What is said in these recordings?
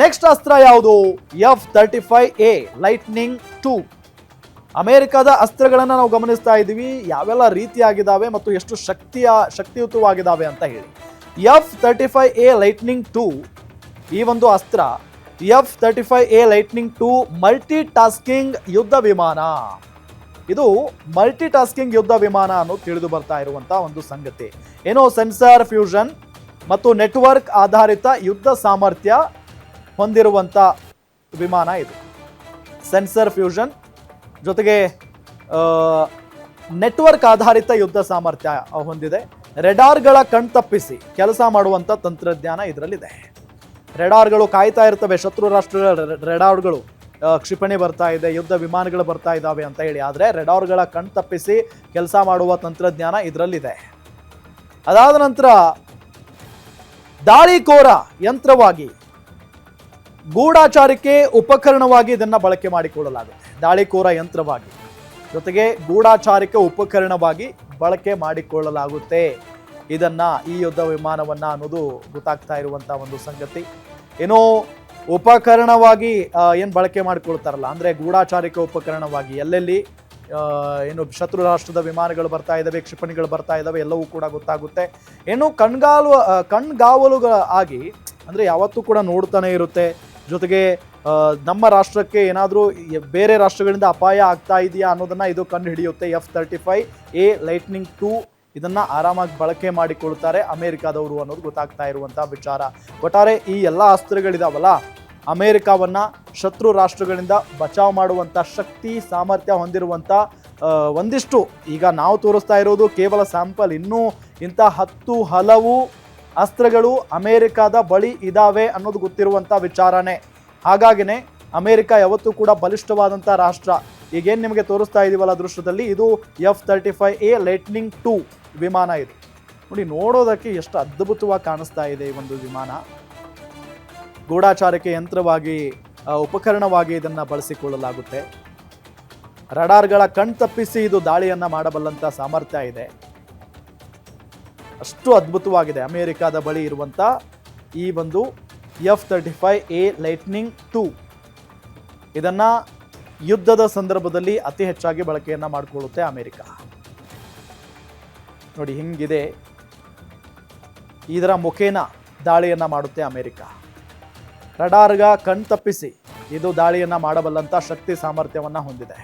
Next ಅಸ್ತ್ರ ಯಾವುದು? F thirty five A lightning two ಅಮೆರಿಕದ ಅಸ್ತ್ರಗಳನ್ನು ನಾವು ಗಮನಿಸ್ತಾ ಇದ್ದೀವಿ. ಯಾವೆಲ್ಲ ರೀತಿಯಾಗಿದ್ದಾವೆ ಮತ್ತು ಎಷ್ಟು ಶಕ್ತಿಯ, ಶಕ್ತಿಯುತವಾಗಿದ್ದಾವೆ ಅಂತ ಹೇಳಿ. F thirty five A lightning two ಈ ಒಂದು ಅಸ್ತ್ರ F thirty five A lightning two multi tasking ಯುದ್ಧ ವಿಮಾನ. ಇದು ಮಲ್ಟಿ ಟಾಸ್ಕಿಂಗ್ ಯುದ್ಧ ವಿಮಾನ ಅನ್ನೋದು ತಿಳಿದು ಬರ್ತಾ ಇರುವಂತಹ ಒಂದು ಸಂಗತಿ. ಏನೋ ಸೆನ್ಸಾರ್ ಫ್ಯೂಷನ್ ಮತ್ತು ನೆಟ್ವರ್ಕ್ ಆಧಾರಿತ ಯುದ್ಧ ಸಾಮರ್ಥ್ಯ ಹೊಂದಿರುವಂತ ವಿಮಾನ ಇದು. ಸೆನ್ಸರ್ ಫ್ಯೂಷನ್ ಜೊತೆಗೆ ನೆಟ್ವರ್ಕ್ ಆಧಾರಿತ ಯುದ್ಧ ಸಾಮರ್ಥ್ಯ ಹೊಂದಿದೆ. ರೆಡಾರ್ಗಳ ಕಣ್ತಪ್ಪಿಸಿ ಕೆಲಸ ಮಾಡುವಂತ ತಂತ್ರಜ್ಞಾನ ಇದರಲ್ಲಿದೆ. ರೆಡಾರ್ಗಳು ಕಾಯ್ತಾ ಇರ್ತವೆ, ಶತ್ರು ರಾಷ್ಟ್ರಗಳ ರೆಡಾರ್ಗಳು ಕ್ಷಿಪಣಿ ಬರ್ತಾ ಇದೆ, ಯುದ್ಧ ವಿಮಾನಗಳು ಬರ್ತಾ ಇದ್ದಾವೆ ಅಂತ ಹೇಳಿ. ಆದರೆ ರೆಡಾರ್ಗಳ ಕಣ್ತಪ್ಪಿಸಿ ಕೆಲಸ ಮಾಡುವ ತಂತ್ರಜ್ಞಾನ ಇದರಲ್ಲಿದೆ. ಅದಾದ ನಂತರ ದಾಳಿಕೋರ ಯಂತ್ರವಾಗಿ ಗೂಢಾಚಾರಕ್ಕೆ ಉಪಕರಣವಾಗಿ ಇದನ್ನು ಬಳಕೆ ಮಾಡಿಕೊಳ್ಳಲಾಗುತ್ತೆ. ದಾಳಿಕೋರ ಯಂತ್ರವಾಗಿ. ಜೊತೆಗೆ ಗೂಢಾಚಾರಕ್ಕೆ ಉಪಕರಣವಾಗಿ ಬಳಕೆ ಮಾಡಿಕೊಳ್ಳಲಾಗುತ್ತೆ. ಇದನ್ನ ಈ ಯುದ್ಧ ವಿಮಾನವನ್ನ ಅನ್ನೋದು ಗೊತ್ತಾಗ್ತಾ ಇರುವಂತ ಒಂದು ಸಂಗತಿ. ಏನೋ ಉಪಕರಣವಾಗಿ ಏನು ಬಳಕೆ ಮಾಡಿಕೊಳ್ತಾರಲ್ಲ, ಅಂದ್ರೆ ಗೂಢಾಚಾರಿಕ ಉಪಕರಣವಾಗಿ ಎಲ್ಲೆಲ್ಲಿ ಏನು ಶತ್ರು ರಾಷ್ಟ್ರದ ವಿಮಾನಗಳು ಬರ್ತಾ ಇದ್ದಾವೆ ಕ್ಷಿಪಣಿಗಳು ಬರ್ತಾ ಇದ್ದಾವೆ ಎಲ್ಲವೂ ಕೂಡ ಗೊತ್ತಾಗುತ್ತೆ. ಏನು ಕಣ್ಗಾಲು ಕಣ್ಗಾವಲುಗಳ ಆಗಿ, ಅಂದ್ರೆ ಯಾವತ್ತೂ ಕೂಡ ನೋಡ್ತಾನೆ ಇರುತ್ತೆ. ಜೊತೆಗೆ ನಮ್ಮ ರಾಷ್ಟ್ರಕ್ಕೆ ಏನಾದರೂ ಬೇರೆ ರಾಷ್ಟ್ರಗಳಿಂದ ಅಪಾಯ ಆಗ್ತಾ ಇದೆಯಾ ಅನ್ನೋದನ್ನು ಇದು ಕಂಡು ಹಿಡಿಯುತ್ತೆ F thirty five A lightning two ಇದನ್ನು ಆರಾಮಾಗಿ ಬಳಕೆ ಮಾಡಿಕೊಳ್ತಾರೆ ಅಮೇರಿಕಾದವರು ಅನ್ನೋದು ಗೊತ್ತಾಗ್ತಾ ಇರುವಂಥ ವಿಚಾರ. ಒಟ್ಟಾರೆ ಈ ಎಲ್ಲ ಅಸ್ತ್ರಗಳಿದಾವಲ್ಲ, ಅಮೇರಿಕಾವನ್ನು ಶತ್ರು ರಾಷ್ಟ್ರಗಳಿಂದ ಬಚಾವ್ ಮಾಡುವಂಥ ಶಕ್ತಿ, ಸಾಮರ್ಥ್ಯ ಹೊಂದಿರುವಂಥ ಒಂದಿಷ್ಟು ಈಗ ನಾವು ತೋರಿಸ್ತಾ ಇರೋದು ಕೇವಲ ಸ್ಯಾಂಪಲ್ ಇನ್ನೂ ಇಂಥ ಹತ್ತು ಹಲವು ಅಸ್ತ್ರಗಳು ಅಮೇರಿಕಾದ ಬಳಿ ಇದಾವೆ ಅನ್ನೋದು ಗೊತ್ತಿರುವಂಥ ವಿಚಾರನೇ. ಹಾಗಾಗಿನೇ ಅಮೇರಿಕ ಯಾವತ್ತೂ ಕೂಡ ಬಲಿಷ್ಠವಾದಂಥ ರಾಷ್ಟ್ರ. ಈಗೇನು ನಿಮಗೆ ತೋರಿಸ್ತಾ ಇದೀವಲ್ಲ ದೃಶ್ಯದಲ್ಲಿ, ಇದು F thirty five A lightning two ವಿಮಾನ ಇದು. ನೋಡಿ, ನೋಡೋದಕ್ಕೆ ಎಷ್ಟು ಅದ್ಭುತವಾಗಿ ಕಾಣಿಸ್ತಾ ಇದೆ ಈ ಒಂದು ವಿಮಾನ. ಗೂಢಾಚಾರಕ್ಕೆ ಯಂತ್ರವಾಗಿ ಉಪಕರಣವಾಗಿ ಇದನ್ನು ಬಳಸಿಕೊಳ್ಳಲಾಗುತ್ತೆ. ರಡಾರ್ಗಳ ಕಣ್ತಪ್ಪಿಸಿ ಇದು ದಾಳಿಯನ್ನು ಮಾಡಬಲ್ಲಂಥ ಸಾಮರ್ಥ್ಯ ಇದೆ. ಅಷ್ಟು ಅದ್ಭುತವಾಗಿದೆ ಅಮೇರಿಕಾದ ಬಳಿ ಇರುವಂಥ ಈ ಒಂದು F thirty five A lightning two ಇದನ್ನು ಯುದ್ಧದ ಸಂದರ್ಭದಲ್ಲಿ ಅತಿ ಹೆಚ್ಚಾಗಿ ಬಳಕೆಯನ್ನು ಮಾಡಿಕೊಳ್ಳುತ್ತೆ ಅಮೇರಿಕ. ನೋಡಿ ಹಿಂಗಿದೆ. ಇದರ ಮುಖೇನ ದಾಳಿಯನ್ನು ಮಾಡುತ್ತೆ ಅಮೇರಿಕ. ರಡಾರ್ಗ ಕಣ್ತಪ್ಪಿಸಿ ಇದು ದಾಳಿಯನ್ನು ಮಾಡಬಲ್ಲಂಥ ಶಕ್ತಿ ಸಾಮರ್ಥ್ಯವನ್ನು ಹೊಂದಿದೆ.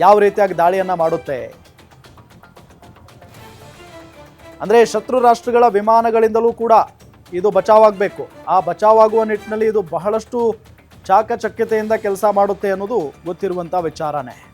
ಯಾವ ರೀತಿಯಾಗಿ ದಾಳಿಯನ್ನು ಮಾಡುತ್ತೆ? ಅಂದ್ರೆ ಶತ್ರು ರಾಷ್ಟ್ರಗಳ ವಿಮಾನಗಳಿಂದಲೂ ಕೂಡ ಇದು ಬಚಾವಾಗಬೇಕು. ಆ ಬಚಾವಾಗುವ ನಿಟ್ಟಿನಲ್ಲಿ ಇದು ಬಹಳಷ್ಟು ಚಾಕಚಕ್ಯತೆಯಿಂದ ಕೆಲಸ ಮಾಡುತ್ತೆ ಅನ್ನೋದು ಗೊತ್ತಿರುವಂಥ ವಿಚಾರನೇ.